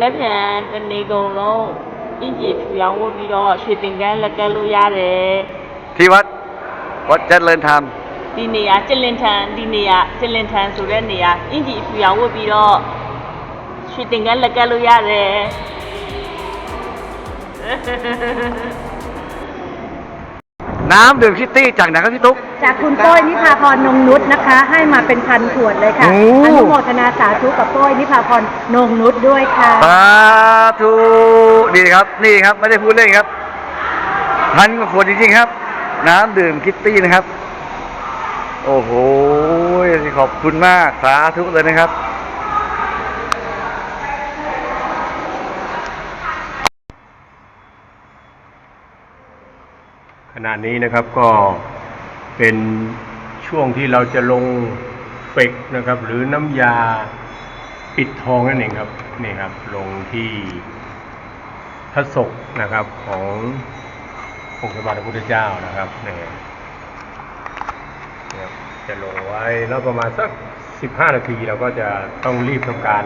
နက်ဖြန်တနေကုန်လုံးအင်ဂျီဖြူရောင်းဝတ်ပြီးတော့ရွှေသင်္ကန်းလက်ကမ်းလို့ရတယ် He what? What deadline time? ဒီနေရာကျလင်ထန်ဒီနေရာကျလင်ထန်ဆိုတဲ့နေရာအင်ဂျီဖြူရောင်းဝတ်ပြီးတော့ရွှေသင်္ကန်းလက်ကမ်းလို့ရတယ် น้ำดื่มคิตตี้จากไหนครับพี่ตุ๊ก จากคุณโป้ยนิพาพรนงนุชนะคะ ให้มาเป็นพันขวดเลยค่ะโอ้ อนุโมทนาสาธุกับโป้ยนิพาพรนงนุชด้วยค่ะ สาธุดีครับ นี่ครับไม่ได้พูดเล่นครับพันกว่าขวดจริงๆครับ น้ำดื่มคิตตี้นะครับ โอ้โหขอบคุณมากสาธุเลยนะครับ ขณะนี้นะครับก็เป็นช่วงที่เราจะลงเฟกนะครับ หรือน้ำยาปิดทองนั่นเองครับนี่ครับ ลงที่พระศกนะครับขององค์สมเด็จพระพุทธเจ้านะครับนี่จะลงไว้แล้วประมาณสักสิบห้านาทีเราก็จะต้องรีบทำการ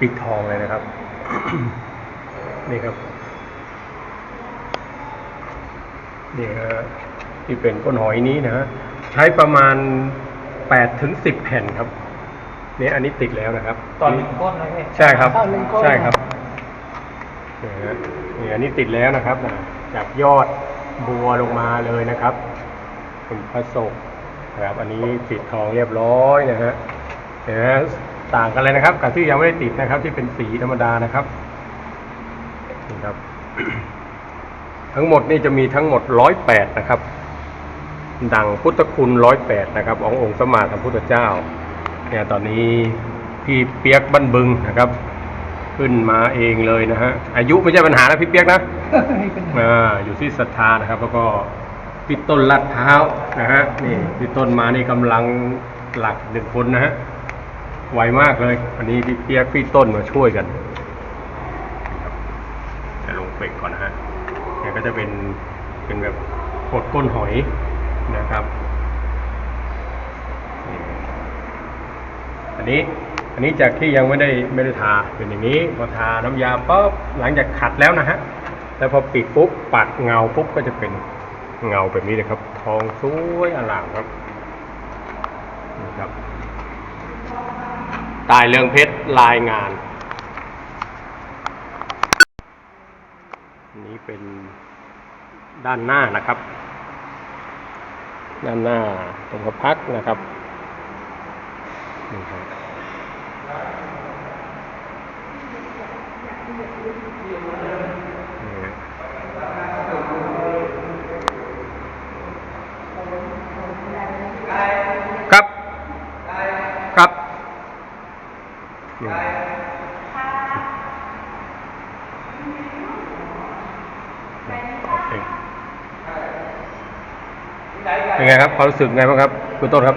ปิดทองเลยนะครับ นี่ครับ นี่ฮะที่เป็นก้นหอยนี้นะฮะใช้ประมาณแปดถึงสิบแผ่นครับนี่อันนี้ติดแล้วนะครับตอนหนึ่งก้นนะพี่ใช่ครับ ตอนหนึ่งก้นใช่ครับนี่ฮะนี่อันนี้ติดแล้วนะครับนะจากยอดบัวลงมาเลยนะครับเป็นพระศกนะครับอันนี้ปิดทองเรียบร้อยนะฮะเห็นไหมฮะต่างกันเลยนะครับกับที่ยังไม่ได้ติดนะครับ ที่เป็นสีธรรมดานะครับนี่ครับ ทั้งหมดนี่จะมีทั้งหมดร้อยแปดนะครับ ดังพุทธคุณร้อยแปดนะครับขององค์สมมาสัมพุทธเจ้า เนี่ยตอนนี้พี่เปียกบันบึงนะครับ ขึ้นมาเองเลยนะฮะอายุไม่ใช่ปัญหานะพี่เปียกนะอ่าอยู่ที่ศรัทธานะครับ แล้วก็พี่ต้นลัดเท้านะฮะนี่พี่ต้นมานี่กำลังหลักหนึ่งคนนะฮะไวมากเลยวันนี้พี่เปียกพี่ต้นมาช่วยกันจะลงเฟกก่อนนะฮะ เนี่ยก็จะเป็นเป็นแบบกดก้นหอยนะครับอันนี้อันนี้จากที่ยังไม่ได้ไม่ได้ทาเป็นอย่างนี้พอทาน้ำยาปุ๊บหลังจากขัดแล้วนะฮะแล้วพอปิดปุ๊บปัดเงาปุ๊บก็จะเป็นเงาแบบนี้เลยครับ ทองสวยอลามครับนี่ครับตายเรืองเพชรลายงาน อั นนี้เป็นด้านหน้านะครับ ด้านหน้าตรงกระพักนะครับนี่ครับนี่ครับครับนี่โอ เคเป็นไงครับความรู้สึกไงบ้างครับคุณต้นครับ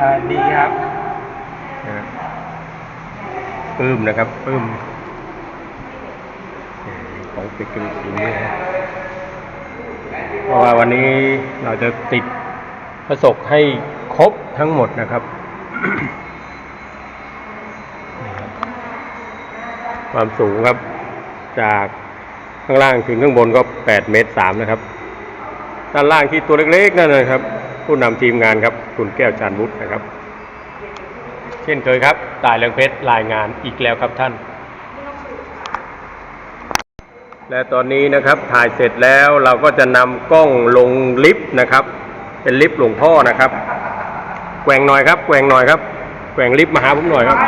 อ่าดีครับนะฮะปลื้มนะครับปลื้มของปิกริสีนี่นะเพราะว่าวันนี้เราจะติดพระศกให้ครบทั้งหมดนะครับนี่ครับความสูงครับจาก ข้างล่างถึงข้างบนก็ 8 เมตรสามนะครับ ด้านล่างที่ตัวเล็กๆนั่นนะครับ ผู้นำทีมงานครับ คุณแก้วชานวุฒินะครับ เช่นเคยครับตายเรืองเพชรรายงานอีกแล้วครับท่าน และตอนนี้นะครับถ่ายเสร็จแล้วเราก็จะนำกล้องลงลิฟต์นะครับ เป็นลิฟต์หลวงพ่อนะครับแกว่งหน่อยครับแกว่งหน่อยครับแกว่งลิฟต์มาหาผมหน่อยครับ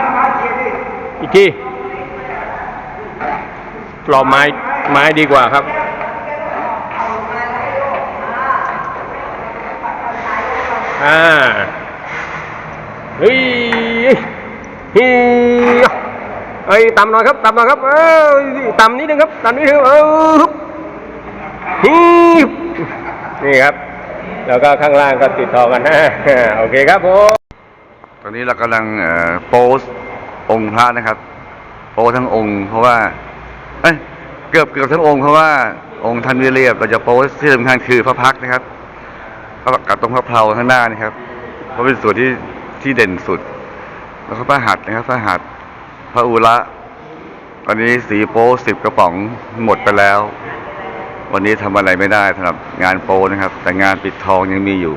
อีกทีปลอบไม้ ไม้ดีกว่าครับ อ่าเฮ้ยเฮ้ยเอ้ต่ำหน่อยครับต่ำหน่อยครับ เออต่ำนิดนึงครับต่ำนิดนึงเออฮึนี่ครับ แล้วก็ข้างล่างก็ติดต่อกันนะโอเคครับผมตอนนี้เรากำลังเอ่อโพสองค์พระนะครับ โพสทั้งองค์ เพราะว่า เอ้ย เกือบเกือบทั้งองค์เพราะว่าองค์ท่านเรียบเราจะโพสที่สำคัญคือพระพักนะครับพระกับตรงพระเพลาข้างหน้านี่ครับ เพราะเป็นส่วนที่ที่เด่นสุด แล้วก็พระหัตถ์นะครับ พระหัตถ์พระอุระวันนี้สีโป๊สิบกระป๋องหมดไปแล้ว วันนี้ทำอะไรไม่ได้สำหรับงานโป๊นะครับ แต่งานปิดทองยังมีอยู่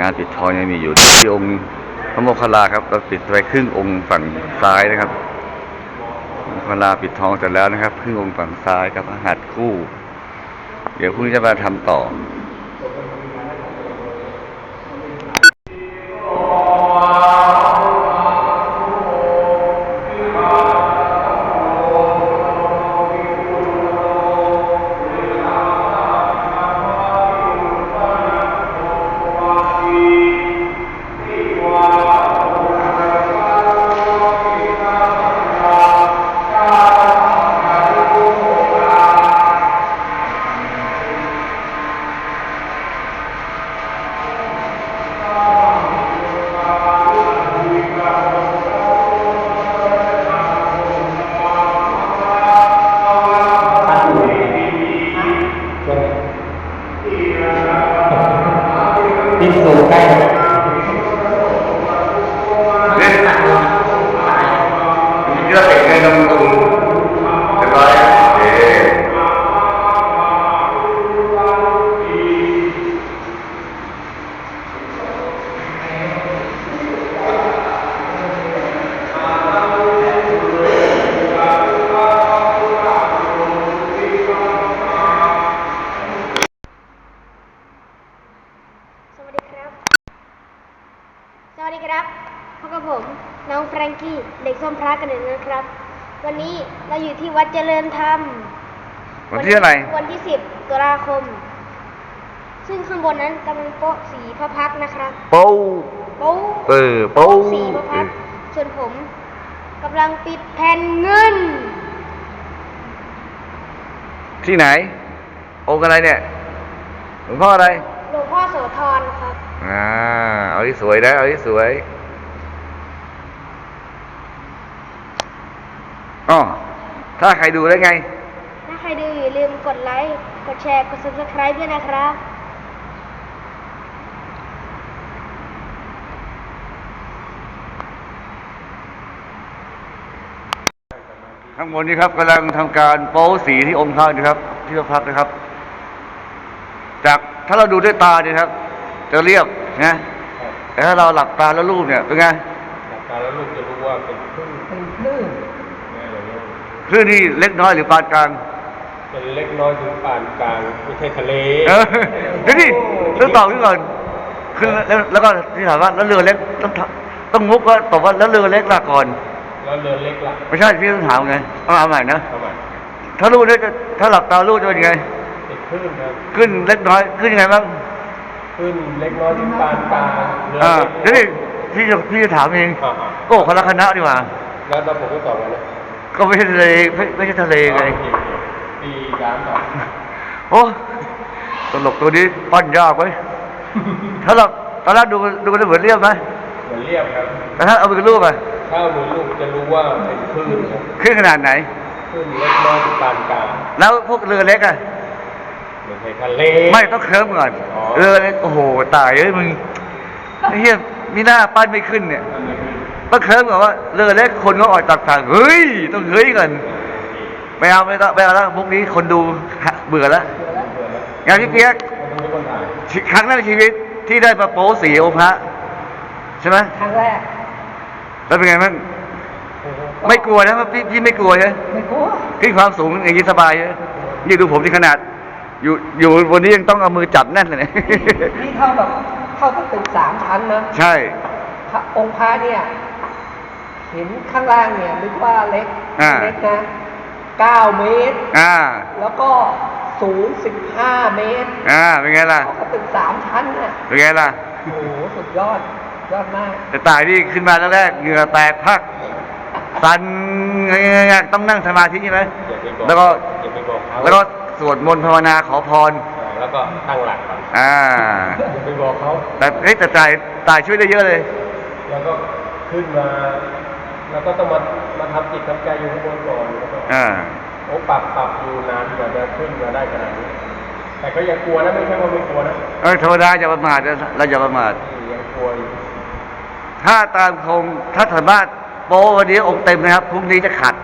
งานปิดทองยังมีอยู่ที่องค์พระโมคคัลลาครับเราปิดไปครึ่งองค์ฝั่งซ้ายนะครับ เวลาปิดทองเสร็จแล้วนะครับครึ่งองค์ฝั่งซ้ายกับอาหัดคู่ เดี๋ยวพรุ่งนี้จะมาทำต่อ ที่สูงใกล้เนี่ยเยอะเป็นไงน้องตุ้มเรียบร้อยเอ๊ะ สวัสดีครับ สวัสดีครับพบกับผม น้องแฟรงกี้ เด็กส้มพ ระกันหนึ่งนะครับ วันนี้เราอยู่ที่วัดเจริญธรรมวันที่อะไร วันที่10ตุลาคม ซึ่งข้างบนนั้นกำลังโป๊ะสีพระพักตร์นะครับ โป๊โป๊ะเออโป๊ะสีพระพักตร์ส่วนผมกำลังปิดแผ่นเงิน ที่ไหน องค์อะไรเนี่ยหลวงพ่ออะไรหลวงพ่อโสธรครับ อ่า เอาที่สวยนะ เอาที่สวย อ๋อถ้าใครดูได้ไง ถ้าใครดูอย่าลืมกดไลค์ กดแชร์ กด subscribe ด้วยนะครับ ข้างบนนี้ครับกำลังทำการโป๊สีที่องค์พระนะครับ ที่พระพักตร์นะครับ จากถ้าเราดูด้วยตาเนี่ยครับ จะเรียบนะแต่ถ้าเราหลับตาแล้วรูปเนี่ยเป็นไงหลักการแล้วลูกจะรู้ว่าเป็นคลื่นเป็นคลื่นอะไรเงี้ย คลื่นนี่เล็กน้อยหรือปานกลาง เป็นเล็กน้อยถึงปานกลางไม่ใช่ทะเลเออเดี๋ยวนี่ต้องตอบนี่ก่อนคือแล้วแล้วก็ที่ถามว่าแล้วเรือเล็กต้องถต้องมุกว่าตอบว่าแล้วเรือเล็กละก่อน แล้วเรือเล็กล่ะไม่ใช่พี่ต้องถามไงต้องเอาใหม่นะทำไมถ้ารูปเนี่ยจะถ้าหลับตารูปจะเป็นยังไง เป็นคลื่นครับขึ้นเล็กน้อยขึ้นยังไงบ้างคลื่นเล็กน้อยถึงปานกลางเรืออ่าเล็กเดี๋ยวนี่พี่จะพี่จะถามเองอ่าโอ้คนละคณะดีกว่าๆแล้วแล้วผมก็ตอบว่าเนี่ย ก็ไม่ใช่ทะเลไม่ไม่ใช่ทะเลไงปีร้านต่อโอ้ตลกตัวนี้ปั้นยากไว้ยถ้าเราตอนแรกดูดูกันเหมือนเรียบไหมเหมือนเรียบครับ แต่ถ้าเอาไปเป็นรูปอะถ้ามือลูกจะรู้ว่าเป็นคลื่นครับขึ้นขนาดไหน คลื่นเล็กน้อยถึงปานกลางแล้วพวกเรือเล็กอะไม่ใช่ทะเล ไม่ต้องเคิร์มก่อนอ๋อ เรือเล็กโอ้โหตายเอ้ยมึงไอ้เหี้ยมีหน้าปั้นไม่ขึ้นเนี่ย ต้องเคิร์มก่อนว่าเรือเล็กคนก็ออกจากทางเฮ้ย ต้องเฮ้ยกันไม่เอาไม่ต้องไม่เอาแล้วมุกนี้คนดูเบื่อแล้วงานพี่เปียกมันต้องเป็นคนถ่ายครั้งแรกในชีวิตที่ได้มาโป๊สีองค์พระใช่ไหมครั้งแรก แล้วเป็นไงบ้างไม่กลัวนะพี่พี่ไม่กลัวใช่ไหมไม่กลัวขึ้นความสูงอย่างนี้สบายใช่ไหมนี่ดูผมที่ขนาด อยู่อยู่บนนี้ยังต้องเอามือจับแน่นเลยเนี่ยนี่เท่ากับเท่ากับตึกสามชั้นนะใช่พระองค์พระเนี่ย เห็นข้างล่างเนี่ยนึกว่าเล็กอ่า เล็กนะเก้าเมตร อ่า แล้วก็สูงสิบห้าเมตรอ่า เป็นไงล่ะเท่ากับตึกสามชั้นน่ะเป็นไงล่ะ โอ้โหสุดยอดยอดมาก แต่ตายนี่ขึ้นมาแรกๆเหงื่อแตกพักสันเงี้ยๆต้องนั่งสมาธิใช่ไหม อย่าไปบอกแล้วก็ อย่าไปบอกเขาแล้วก็สวดมนต์ภาวนาขอพร อ่าแล้วก็ตั้งหลักก่อนอ่า อย่าไปบอกเขาแต่เฮ้ยแต่ตายตายช่วยได้เยอะเลย แล้วก็ขึ้นมา แล้วก็ต้องมามาทำจิตทำใจอยู่ข้างบนก่อนแล้วก็อ่าโอ้ปรับปรับอยู่นานกว่าจะขึ้นมาได้ขนาดนี้แต่ก็ยังกลัวนะไม่ใช่ว่าไม่กลัวนะเออธรรมดาอย่าประมาทนะเราอย่าประมาทอืมยังกลัวอยู่ถ้าตามคงถ้าสามารถโปวันนี้องค์เต็มนะครับพรุ่งนี้จะขัด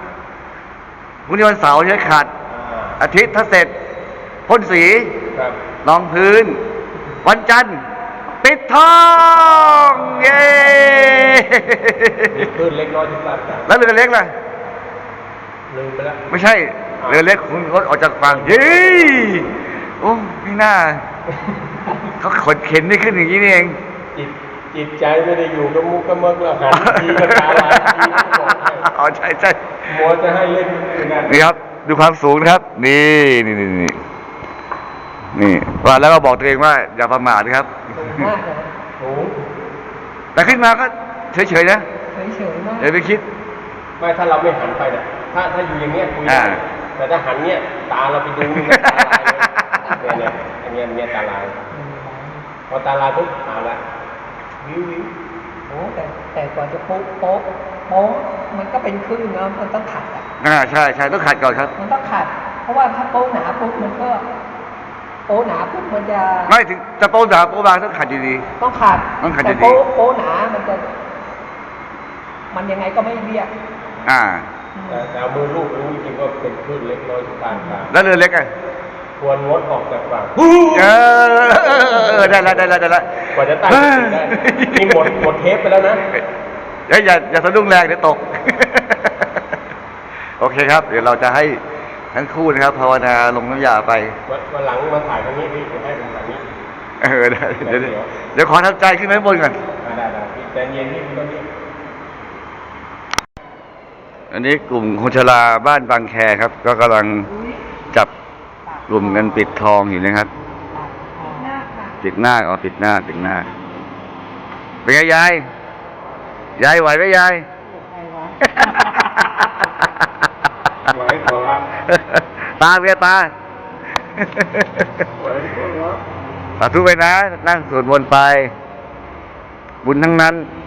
พรุ่งนี้วันเสาร์ใช่ขาดอ่าอาทิตย์ถ้าเสร็จพ่นสีครับรองพื้น วันจันทร์ปิดทอง เย้ มีคลื่นเล็กน้อยที่ปลายทางแล้วเรือเล็กล่ะลืมไปแล้ว ไม่ใช่เรือเล็กคุณรถออกจากฝั่งเย้โอ้ไม่น่าเขาขนเข็นนี่ขึ้นอย่างนี้นี่เองจิตจิตใจไม่ได้อยู่กับมุกกับเมิกแล้วหันทีกับตาลายทีก็บอกให้อ๋อใช่ใช่มัวจะให้เล่นอยู่นั่นนี่ครับ ดูความสูงนะครับ นี่นี่นี่นี่นี่ว่าแล้วก็บอกตัวเองว่าอย่าประมาทนะครับสูงมากเลยโอ้โหแต่ขึ้นมาก็ เฉยๆนะเฉยๆมากอย่าไปคิด ไม่ถ้าเราไม่หันไปเนี่ยถ้าถ้าอยู่อย่างเงี้ยคุยได้อ่า แต่ถ้าหันเนี้ยตาเราไปดูนี่มันตาลายเลยเนี่ยเนี่ยอันเนี้ยอันเนี้ยตาลายพอตาลายปุ๊บเอาละวิววิวโอ้แต่แต่กว่าจะโป๊ะโป๊ะโป๊ะมันก็เป็นคลื่นเนาะมันต้องขัดอะอ่าใช่ใช่ต้องขัดก่อนครับ มันต้องขัด เพราะว่าถ้าโป๊ะหนาปุ๊บมันก็โป๊ะหนาปุ๊บมันจะไม่ถึงจะโป๊หนาโป๊บางต้องขัดดี ต้องขัดต้องขัดแต่ดีๆ โป๊ะโป๊ะหนามันจะ มันยังไงก็ไม่เรียบๆอ่า แต่แต่เอามือลูบรู้จริงๆว่าเป็นคลื่นเล็กน้อยที่ปลายทางแล้วเรือเล็กอะควรงดออกจากฝั่งเออเออเออได้แล้วได้แล้วได้แล้วกว่าจะตั้งสติได้นี่หมดหมดเทปไปแล้วนะเฮ้ยอย่าอย่าสะดุ้งแรงเดี๋ยวตก โอเคครับ เดี๋ยวเราจะให้ทั้งคู่นะครับภาวนาลงน้ำยาไป วันวันหลังมาถ่ายตรงนี้พี่จะให้ผมถ่ายนี้เออได้เดี๋ยวเดี๋ยวเดี๋ยวขอทำใจขึ้นไปข้างบนก่อน อ่าได้ได้พี่ใจเย็นพี่ไม่ต้องรีบ อันนี้กลุ่มคนชราบ้านบางแคครับ ก็กำลังจับกลุ่มกันปิดทองอยู่นะครับ ปิดหน้าอ๋อปิดหน้าปิดหน้า เป็นไงยาย ยายไหวไหมยาย ไหวครับ ตาเวียตา ไหวครับ สาธุไปนะ นั่งสวดมนต์ไป บุญทั้งนั้นค